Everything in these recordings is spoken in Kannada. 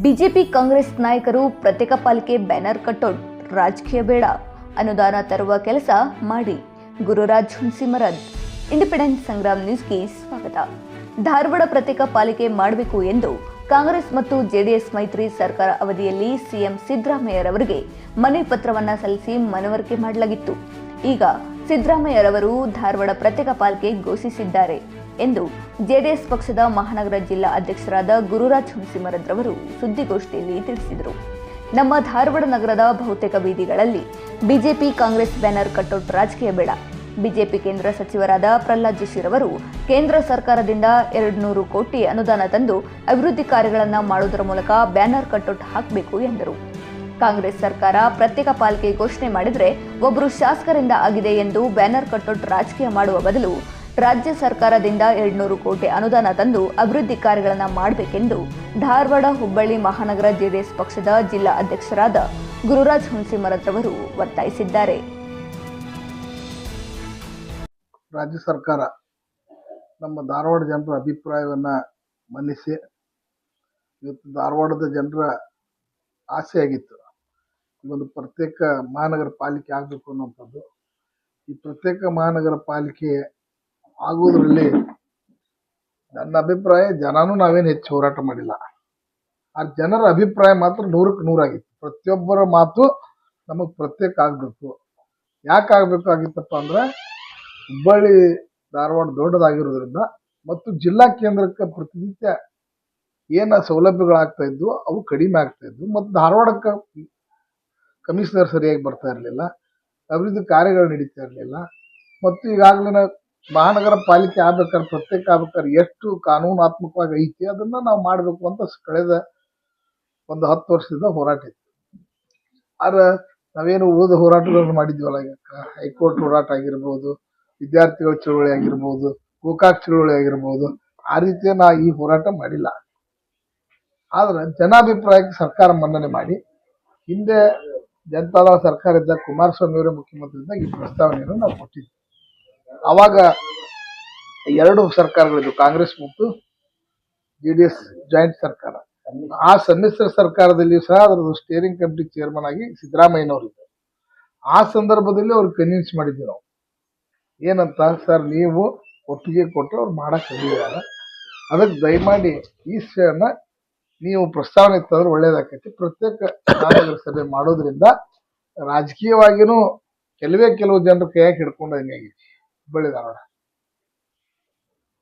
ಬಿಜೆಪಿ ಕಾಂಗ್ರೆಸ್ ನಾಯಕರು ಪ್ರತ್ಯೇಕ ಪಾಲಿಕೆ ಬ್ಯಾನರ್ ಕಟ್ಟೋಡ್ ರಾಜಕೀಯ ಬೇಡ, ಅನುದಾನ ತರುವ ಕೆಲಸ ಮಾಡಿ. ಗುರುರಾಜ್ ಹುಣಸಿಮರದ್ ಇಂಡಿಪೆಂಡೆಂಟ್ ಸಂಗ್ರಾಮ್ ನ್ಯೂಸ್ಗೆ ಸ್ವಾಗತ. ಧಾರವಾಡ ಪ್ರತ್ಯೇಕ ಪಾಲಿಕೆ ಮಾಡಬೇಕು ಎಂದು ಕಾಂಗ್ರೆಸ್ ಮತ್ತು ಜೆಡಿಎಸ್ ಮೈತ್ರಿ ಸರ್ಕಾರ ಅವಧಿಯಲ್ಲಿ ಸಿಎಂ ಸಿದ್ದರಾಮಯ್ಯರವರಿಗೆ ಮನವಿ ಪತ್ರವನ್ನು ಸಲ್ಲಿಸಿ ಮನವರಿಕೆ ಮಾಡಲಾಗಿತ್ತು. ಈಗ ಸಿದ್ದರಾಮಯ್ಯರವರು ಧಾರವಾಡ ಪ್ರತ್ಯೇಕ ಪಾಲಿಕೆ ಘೋಷಿಸಿದ್ದಾರೆ. ಎಂದು ಜೆಡಿಎಸ್ ಪಕ್ಷದ ಮಹಾನಗರ ಜಿಲ್ಲಾ ಅಧ್ಯಕ್ಷರಾದ ಗುರುರಾಜ್ ಹುಣಸಿಮರದ್ರವರು ಸುದ್ದಿಗೋಷ್ಠಿಯಲ್ಲಿ ತಿಳಿಸಿದರು. ನಮ್ಮ ಧಾರವಾಡ ನಗರದ ಬಹುತೇಕ ಬೀದಿಗಳಲ್ಲಿ ಬಿಜೆಪಿ ಕಾಂಗ್ರೆಸ್ ಬ್ಯಾನರ್ ಕಟ್ಟೌಟ್ ರಾಜಕೀಯ ಬೇಡ. ಬಿಜೆಪಿ ಕೇಂದ್ರ ಸಚಿವರಾದ ಪ್ರಹ್ಲಾದ್ ಜೋಶಿರವರು ಕೇಂದ್ರ ಸರ್ಕಾರದಿಂದ ಎರಡು ನೂರು ಕೋಟಿ ಅನುದಾನ ತಂದು ಅಭಿವೃದ್ಧಿ ಕಾರ್ಯಗಳನ್ನು ಮಾಡುವುದರ ಮೂಲಕ ಬ್ಯಾನರ್ ಕಟ್ಟೌಟ್ ಹಾಕಬೇಕು ಎಂದರು. ಕಾಂಗ್ರೆಸ್ ಸರ್ಕಾರ ಪ್ರತ್ಯೇಕ ಪಾಲಿಕೆ ಘೋಷಣೆ ಮಾಡಿದರೆ ಒಬ್ಬರು ಶಾಸಕರಿಂದ ಆಗಿದೆ ಎಂದು ಬ್ಯಾನರ್ ಕಟ್ಟೋಟ್ ರಾಜಕೀಯ ಮಾಡುವ ಬದಲು ರಾಜ್ಯ ಸರ್ಕಾರದಿಂದ ಎರಡ್ನೂರು ಕೋಟಿ ಅನುದಾನ ತಂದು ಅಭಿವೃದ್ಧಿ ಕಾರ್ಯಗಳನ್ನು ಮಾಡಬೇಕೆಂದು ಧಾರವಾಡ, ಹುಬ್ಬಳ್ಳಿ, ಮಹಾನಗರ ಜೆಡಿಎಸ್ ಪಕ್ಷದ ಜಿಲ್ಲಾ ಅಧ್ಯಕ್ಷರಾದ ಗುರುರಾಜ್ ಹುಣಸಿಮರದ್ರವರು ಒತ್ತಾಯಿಸಿದ್ದಾರೆ. ರಾಜ್ಯ ಸರ್ಕಾರ ನಮ್ಮ ಧಾರವಾಡ ಜನರ ಅಭಿಪ್ರಾಯವನ್ನ ಮನ್ನಿಸಿ, ಇವತ್ತು ಧಾರವಾಡದ ಜನರ ಆಸೆ ಆಗಿತ್ತು. ಈ ಒಂದು ಪ್ರತ್ಯೇಕ ಮಹಾನಗರ ಪಾಲಿಕೆ ಆಗಬೇಕು ಅನ್ನುವಂಥದ್ದು. ಈ ಪ್ರತ್ಯೇಕ ಮಹಾನಗರ ಪಾಲಿಕೆ ಆಗುವುದರಲ್ಲಿ ನನ್ನ ಅಭಿಪ್ರಾಯ ಜನನೂ ನಾವೇನು ಹೆಚ್ಚು ಹೋರಾಟ ಮಾಡಿಲ್ಲ. ಆ ಜನರ ಅಭಿಪ್ರಾಯ ಮಾತ್ರ ನೂರಕ್ಕೆ ನೂರಾಗಿತ್ತು ಪ್ರತಿಯೊಬ್ಬರ ಮಾತು ನಮಗೆ ಪ್ರತ್ಯೇಕ ಆಗಬೇಕು. ಯಾಕೆ ಅಂದ್ರೆ ಹುಬ್ಬಳ್ಳಿ ಧಾರವಾಡ ದೊಡ್ಡದಾಗಿರೋದ್ರಿಂದ ಮತ್ತು ಜಿಲ್ಲಾ ಕೇಂದ್ರಕ್ಕೆ ಪ್ರತಿನಿತ್ಯ ಏನ ಸೌಲಭ್ಯಗಳಾಗ್ತಾ ಇದ್ವು, ಅವು ಕಡಿಮೆ ಆಗ್ತಾ ಇದ್ವು. ಮತ್ತು ಧಾರವಾಡಕ್ಕೆ ಕಮಿಷನರ್ ಸರಿಯಾಗಿ ಬರ್ತಾ ಇರಲಿಲ್ಲ. ಅಭಿವೃದ್ಧಿ ಕಾರ್ಯಗಳು ನಡೀತಾ ಇರಲಿಲ್ಲ. ಮತ್ತು ಈಗಾಗಲೇ ಮಹಾನಗರ ಪಾಲಿಕೆ ಆಗ್ಬೇಕಾದ್ರೆ ಪ್ರತ್ಯೇಕ ಆಗ್ಬೇಕಾದ್ರೆ ಎಷ್ಟು ಕಾನೂನಾತ್ಮಕವಾಗಿ ಐತಿ ಅದನ್ನ ನಾವು ಮಾಡಬೇಕು ಅಂತ ಕಳೆದ ಒಂದು ಹತ್ತು ವರ್ಷದಿಂದ ಹೋರಾಟ ಇತ್ತು ಆದ್ರೆ ನಾವೇನು ಉಳಿದ ಹೋರಾಟಗಳನ್ನು ಮಾಡಿದ್ವಲ್ಲ ಹೈಕೋರ್ಟ್ ಹೋರಾಟ ಆಗಿರ್ಬೋದು, ವಿದ್ಯಾರ್ಥಿಗಳ ಚಳುವಳಿ ಆಗಿರ್ಬೋದು, ಗೋಕಾಕ್ ಚಳುವಳಿ ಆಗಿರ್ಬೋದು, ಆ ರೀತಿಯ ನಾ ಈ ಹೋರಾಟ ಮಾಡಿಲ್ಲ. ಆದ್ರೆ ಜನಾಭಿಪ್ರಾಯಕ್ಕೆ ಸರ್ಕಾರ ಮನ್ನಣೆ ಮಾಡಿ, ಹಿಂದೆ ಜನತಾದಳ ಸರ್ಕಾರ ಇದ್ದಾಗ ಕುಮಾರಸ್ವಾಮಿ ಅವರೇ ಮುಖ್ಯಮಂತ್ರಿ ಇದ್ದಾಗ ಈ ಪ್ರಸ್ತಾವನೆಯನ್ನು ನಾವು ಕೊಟ್ಟಿದ್ವಿ. ಅವಾಗ ಎರಡು ಸರ್ಕಾರಗಳಿದ್ವು, ಕಾಂಗ್ರೆಸ್ ಮತ್ತು ಜೆ ಡಿ ಎಸ್ ಜಾಯಿಂಟ್ ಸರ್ಕಾರ. ಆ ಸಮ್ಮಿಶ್ರ ಸರ್ಕಾರದಲ್ಲಿ ಸಹ ಅದರದ್ದು ಸ್ಟೇರಿಂಗ್ ಕಮಿಟಿ ಚೇರ್ಮನ್ ಆಗಿ ಸಿದ್ದರಾಮಯ್ಯನವರು ಇದ್ದರು ಆ ಸಂದರ್ಭದಲ್ಲಿ ಅವ್ರು ಕನ್ವಿನ್ಸ್ ಮಾಡಿದ್ವಿ ನಾವು. ಏನಂತ, ಸರ್, ನೀವು ಒಪ್ಪಿಗೆ ಕೊಟ್ಟರೆ ಅವ್ರು ಮಾಡಕ್ ಹೇಳಿದಾರ ಅದಕ್ಕೆ ದಯಮಾಡಿ ಈ ವಿಷಯನ ನೀವು ಪ್ರಸ್ತಾವನೆ ತಂದ್ರೆ ಒಳ್ಳೇದಾಕೈತಿ ಪ್ರತ್ಯೇಕ ಮಹಾನಗರ ಸಭೆ ಮಾಡೋದ್ರಿಂದ ರಾಜಕೀಯವಾಗಿನೂ ಕೆಲವೇ ಕೆಲವು ಜನರು ಕೈಯಾಗಿ ಹಿಡ್ಕೊಂಡು ಹಂಗಾಗೈತಿ ಹುಬ್ಬಳ್ಳಿ ಧಾರವಾಡ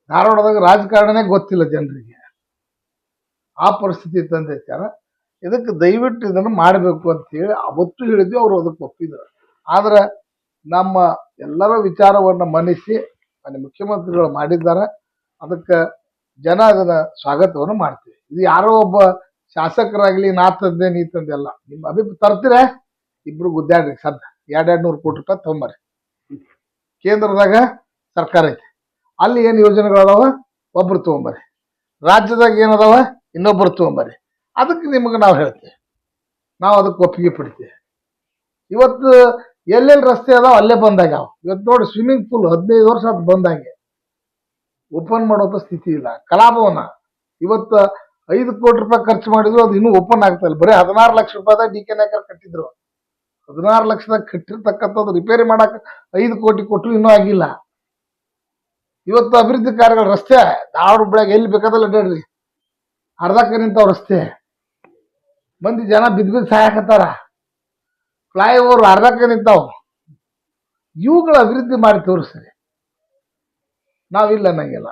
ಧಾರವಾಡದಾಗ ರಾಜಕಾರಣನೇ ಗೊತ್ತಿಲ್ಲ ಜನರಿಗೆ. ಆ ಪರಿಸ್ಥಿತಿ ತಂದೈತಾರ ಇದಕ್ಕೆ ದಯವಿಟ್ಟು ಇದನ್ನು ಮಾಡಬೇಕು ಅಂತೇಳಿ ಅವತ್ತು ಹೇಳಿದ್ವಿ, ಅವರು ಅದಕ್ಕೆ ಒಪ್ಪಿದ್ರು. ಆದ್ರೆ ನಮ್ಮ ಎಲ್ಲರ ವಿಚಾರವನ್ನು ಮನ್ನಿಸಿ ಮನೆ ಮುಖ್ಯಮಂತ್ರಿಗಳು ಮಾಡಿದ್ದಾರೆ. ಅದಕ್ಕೆ ಜನ ಅದನ್ನ ಸ್ವಾಗತವನ್ನು ಮಾಡ್ತೀವಿ. ಇದು ಯಾರೋ ಒಬ್ಬ ಶಾಸಕರಾಗ್ಲಿ, ನಾ ತಂದೆ, ನೀ ತಂದೆ ಅಲ್ಲ. ನಿಮ್ಮ ಅಭಿಪ್ರಾಯ ತರ್ತೀರ? ಇಬ್ರು ಗುದ್ದಾಡ್ರಿ, ಸದ್ದ. ಎರಡೆರಡು ನೂರು ಕೋಟಿ ರೂಪಾಯಿ ತೊಗೊಂಬರ್ರಿ. ಕೇಂದ್ರದಾಗ ಸರ್ಕಾರ ಐತಿ. ಅಲ್ಲಿ ಏನು ಯೋಜನೆಗಳದಾವ? ಒಬ್ರು ತೊಗೊಂಬರ್ರಿ ರಾಜ್ಯದಾಗ ಏನದಾವ? ಇನ್ನೊಬ್ಬರು ತೊಗೊಂಬರ್ರಿ ಅದಕ್ಕೆ ನಿಮಗೆ ನಾವು ಹೇಳ್ತೀವಿ. ನಾವು ಅದಕ್ಕೆ ಒಪ್ಪಿಗೆ ಪಡಿತೀವಿ. ಇವತ್ತು ಎಲ್ಲೆಲ್ಲಿ ರಸ್ತೆ ಅದಾವ? ಅಲ್ಲೇ ಬಂದಾಗ್ಯಾವ ಇವತ್ತು ನೋಡಿ ಸ್ವಿಮ್ಮಿಂಗ್ ಪೂಲ್ ಹದಿನೈದು ವರ್ಷ ಅದು ಬಂದಾಗೆ. ಓಪನ್ ಮಾಡುವಂಥ ಸ್ಥಿತಿ ಇಲ್ಲ. ಕಲಾಭವನ. ಇವತ್ತು ಐದು ಕೋಟಿ ರೂಪಾಯಿ ಖರ್ಚು ಮಾಡಿದ್ರು, ಅದು ಇನ್ನೂ ಓಪನ್ ಆಗ್ತಾ ಇಲ್ಲ. ಬರೀ ಹದಿನಾರು ಲಕ್ಷ ರೂಪಾಯಿದಾಗ ಡಿ ಕೆ ನಾಯಕರ್ ಕಟ್ಟಿದ್ರು. ಹದಿನಾರು ಲಕ್ಷದಾಗ ಕಟ್ಟಿರ್ತಕ್ಕಂಥದ್ದು ರಿಪೇರಿ ಮಾಡಕ್ ಐದು ಕೋಟಿ ಕೊಟ್ಟರು ಇನ್ನೂ ಆಗಿಲ್ಲ. ಇವತ್ತು ಅಭಿವೃದ್ಧಿ ಕಾರ್ಯಗಳು ರಸ್ತೆ ಧಾರವಾಡ ಬೆಳಗ್ಗೆ ಎಲ್ಲಿ ಬೇಕಾದಲ್ಲ ಅಡ್ಡಾಡ್ರಿ ಅರ್ಧಕ್ಕೆ ನಿಂತಾವ ರಸ್ತೆ. ಮಂದಿ ಜನ ಬಿದ್ದು ಬಿದ್ದು ಸಾಯಕತ್ತಾರ ಫ್ಲೈಓವರ್ ಅರ್ಧಕ್ಕೆ ನಿಂತಾವ. ಇವುಗಳ ಅಭಿವೃದ್ಧಿ ಮಾಡಿ ತೋರಿಸ್ರಿ. ನಾವಿಲ್ಲ ಅನ್ನಂಗಿಲ್ಲ.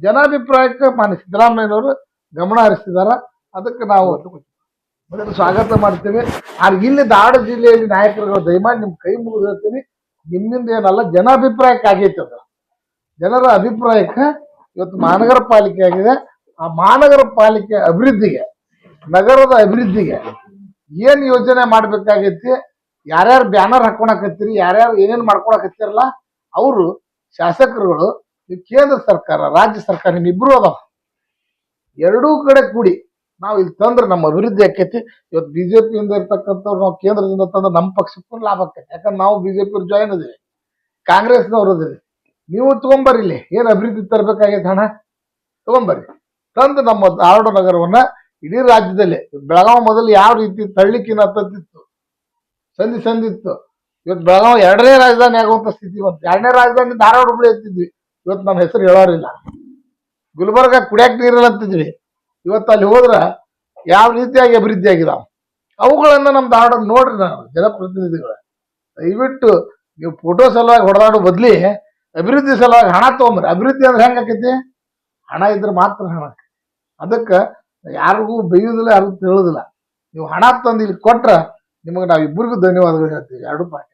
ಜನಾಭಿಪ್ರಾಯಕ್ಕೆ ಮಾನ್ಯ ಸಿದ್ದರಾಮಯ್ಯನವರು ಗಮನ ಹರಿಸಿದಾರ. ಅದಕ್ಕೆ ನಾವು ಅದನ್ನು ಸ್ವಾಗತ ಮಾಡ್ತೇವೆ. ಆದ್ರೆ ಇಲ್ಲಿ ದಾಡ ಜಿಲ್ಲೆಯಲ್ಲಿ ನಾಯಕರುಗಳು ದಯಮಾಡಿ ನಿಮ್ ಕೈ ಮುಗಿದು ಹೇಳ್ತೀನಿ. ನಿಮ್ಮಿಂದ ಏನಲ್ಲ, ಜನಾಭಿಪ್ರಾಯಕ್ಕೆ ಆಗೈತೆ ಅದು. ಜನರ ಅಭಿಪ್ರಾಯಕ್ಕೆ ಇವತ್ತು ಮಹಾನಗರ ಪಾಲಿಕೆ ಆಗಿದೆ. ಆ ಮಹಾನಗರ ಪಾಲಿಕೆ ಅಭಿವೃದ್ಧಿಗೆ, ನಗರದ ಅಭಿವೃದ್ಧಿಗೆ ಏನ್ ಯೋಜನೆ ಮಾಡ್ಬೇಕಾಗೈತಿ, ಯಾರ್ಯಾರು ಬ್ಯಾನರ್ ಹಾಕೊಳಕತ್ತೀರಿ, ಯಾರ್ಯಾರು ಏನೇನ್ ಮಾಡ್ಕೊಳಕತ್ತೀರಲ್ಲ, ಅವರು ಶಾಸಕರುಗಳು ಕೇಂದ್ರ ಸರ್ಕಾರ, ರಾಜ್ಯ ಸರ್ಕಾರ ನಿಮ್ಮಿಬ್ರು ಅದಾವ ಎರಡೂ ಕಡೆ ಕೂಡಿ ನಾವು ಇಲ್ಲಿ ತಂದ್ರೆ ನಮ್ಮ ಅಭಿವೃದ್ಧಿ ಆಕೈತಿ. ಇವತ್ತು ಬಿಜೆಪಿಯಿಂದ ಇರ್ತಕ್ಕಂಥವ್ರು ನಾವು ಕೇಂದ್ರದಿಂದ ತಂದ್ರೆ ನಮ್ಮ ಪಕ್ಷಕ್ಕೂ ಲಾಭ ಆಕೈತಿ. ಯಾಕಂದ್ರೆ ನಾವು ಬಿಜೆಪಿ ಜಾಯಿನ್ ಇದೀವಿ ಕಾಂಗ್ರೆಸ್ನವ್ರು ಇದೀವಿ ನೀವು ತಗೊಂಬರ್ರಿ ಇಲ್ಲಿ. ಏನು ಅಭಿವೃದ್ಧಿ ತರಬೇಕಾಗೈತೆ ಹಣ? ತಗೊಂಬರ್ರಿ. ತಂದು ನಮ್ಮ ಧಾರವಾಡ ನಗರವನ್ನ ಇಡೀ ರಾಜ್ಯದಲ್ಲಿ. ಬೆಳಗಾವಿ ಮೊದಲು ಯಾವ ರೀತಿ ತಳ್ಳಿಕಿನ ಹತ್ತಿತ್ತು ಸಂಧಿ ಸಂದಿತ್ತು ಇವತ್ತು ಬೆಳಗಾವಿ ಎರಡನೇ ರಾಜಧಾನಿ ಆಗುವಂಥ ಸ್ಥಿತಿ ಬಂತು. ಎರಡನೇ ರಾಜಧಾನಿ ಧಾರವಾಡ ಹುಬ್ಳಿ ಎತ್ತಿದ್ವಿ ಇವತ್ತು ನಮ್ಮ ಹೆಸರು ಹೇಳೋರಿಲ್ಲ. ಗುಲ್ಬರ್ಗ ಕುಡಿಯಕ್ಕೆ ನೀರಿಲ್ಲ ಅಂತಿದ್ವಿ ಇವತ್ತು ಅಲ್ಲಿ ಹೋದ್ರೆ ಯಾವ ರೀತಿಯಾಗಿ ಅಭಿವೃದ್ಧಿ ಆಗಿದಾವೆ? ಅವುಗಳನ್ನು ನಮ್ಮ ಧಾರವಾಡ ನೋಡ್ರಿ ನಾನು, ಜನಪ್ರತಿನಿಧಿಗಳ. ದಯವಿಟ್ಟು ನೀವು ಫೋಟೋ ಸಲುವಾಗಿ ಹೊಡೆದಾಡೋ ಬದಲಿ ಅಭಿವೃದ್ಧಿ ಸಲುವಾಗಿ ಹಣ ತೊಗೊಂಬ್ರಿ. ಅಭಿವೃದ್ಧಿ ಅಂದ್ರೆ ಹೆಂಗೆ ಆಕೈತಿ? ಹಣ ಇದ್ರೆ ಮಾತ್ರ ಹಣ ಅದಕ್ಕೆ ಯಾರಿಗೂ ಬೈಯೋದಿಲ್ಲ, ಯಾರಿಗೂ ತಿಳೋದಿಲ್ಲ ನೀವು ಹಣ ತಂದು ಇಲ್ಲಿ ಕೊಟ್ರೆ ನಿಮಗೆ ನಾವು ಇಬ್ಬರಿಗೂ ಧನ್ಯವಾದಗಳು ಹೇಳ್ತೀವಿ. ಎರಡು ಪಾಯಿಂಟ್.